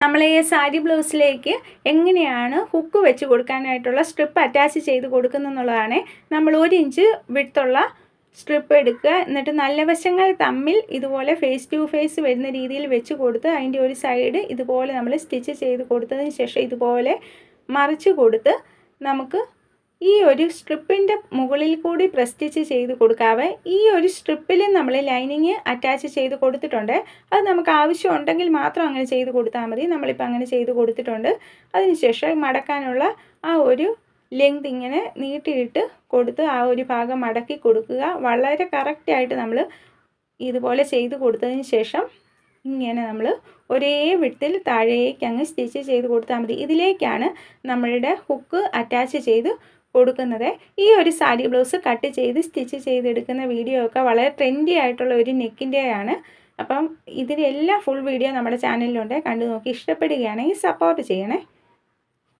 നമ്മൾ ഈ സാരി ബ്ലൗസിലേക്ക് എങ്ങനെയാണ് ഹുക്ക് വെച്ച് കൊടുക്കാനായിട്ടുള്ള സ്ട്രിപ്പ് അറ്റാച്ച് ചെയ്ത് കൊടുക്കുന്നെന്നുള്ളതാണ് നമ്മൾ ഒരു ഇഞ്ച് വിടുത്തുള്ള സ്ട്രിപ്പ് എടുക്കുക. എന്നിട്ട് നല്ല വശങ്ങൾ തമ്മിൽ ഇതുപോലെ ഫേസ് ടു ഫേസ് വരുന്ന രീതിയിൽ വെച്ച് കൊടുത്ത് അതിന്റെ ഒരു സൈഡ് ഇതുപോലെ നമ്മൾ സ്റ്റിച്ച് ചെയ്ത് കൊടുത്തതിന് ശേഷം ഇതുപോലെ മറിച്ച് കൊടുത്ത് നമുക്ക് ഈ ഒരു സ്ട്രിപ്പിന്റെ മുകളിൽ കൂടി പ്രസ്റ്റിച്ച് ചെയ്ത് കൊടുക്കാവേ ഈ ഒരു സ്ട്രിപ്പിൽ നമ്മൾ ലൈനിങ് അറ്റാച്ച് ചെയ്ത് കൊടുത്തിട്ടുണ്ട്. അത് നമുക്ക് ആവശ്യമുണ്ടെങ്കിൽ മാത്രം അങ്ങനെ ചെയ്ത് കൊടുത്താൽ മതി. നമ്മളിപ്പോൾ അങ്ങനെ ചെയ്ത് കൊടുത്തിട്ടുണ്ട്. അതിനുശേഷം മടക്കാനുള്ള ആ ഒരു ലെങ്ത് ഇങ്ങനെ നീട്ടിയിട്ട് കൊടുത്ത് ആ ഒരു ഭാഗം മടക്കി കൊടുക്കുക. വളരെ കറക്റ്റായിട്ട് നമ്മൾ ഇതുപോലെ ചെയ്ത് കൊടുത്തതിന് ശേഷം ഇങ്ങനെ നമ്മൾ ഒരേ വിട്ടിൽ താഴേക്ക് അങ്ങ് സ്റ്റിച്ച് ചെയ്ത് കൊടുത്താൽ മതി. ഇതിലേക്കാണ് നമ്മളുടെ ഹുക്ക് അറ്റാച്ച് ചെയ്ത് കൊടുക്കുന്നത്. ഈ ഒരു സാരി ബ്ലൗസ് കട്ട് ചെയ്ത് സ്റ്റിച്ച് ചെയ്തെടുക്കുന്ന വീഡിയോ ഒക്കെ വളരെ ട്രെൻഡി ആയിട്ടുള്ള ഒരു നെക്കിന്റെയാണ് അപ്പം ഇതിന്റെ എല്ലാ ഫുൾ വീഡിയോ നമ്മുടെ ചാനലിലുണ്ട് കണ്ടു നോക്കി ഇഷ്ടപ്പെടുകയാണെങ്കിൽ സപ്പോർട്ട് ചെയ്യണേ.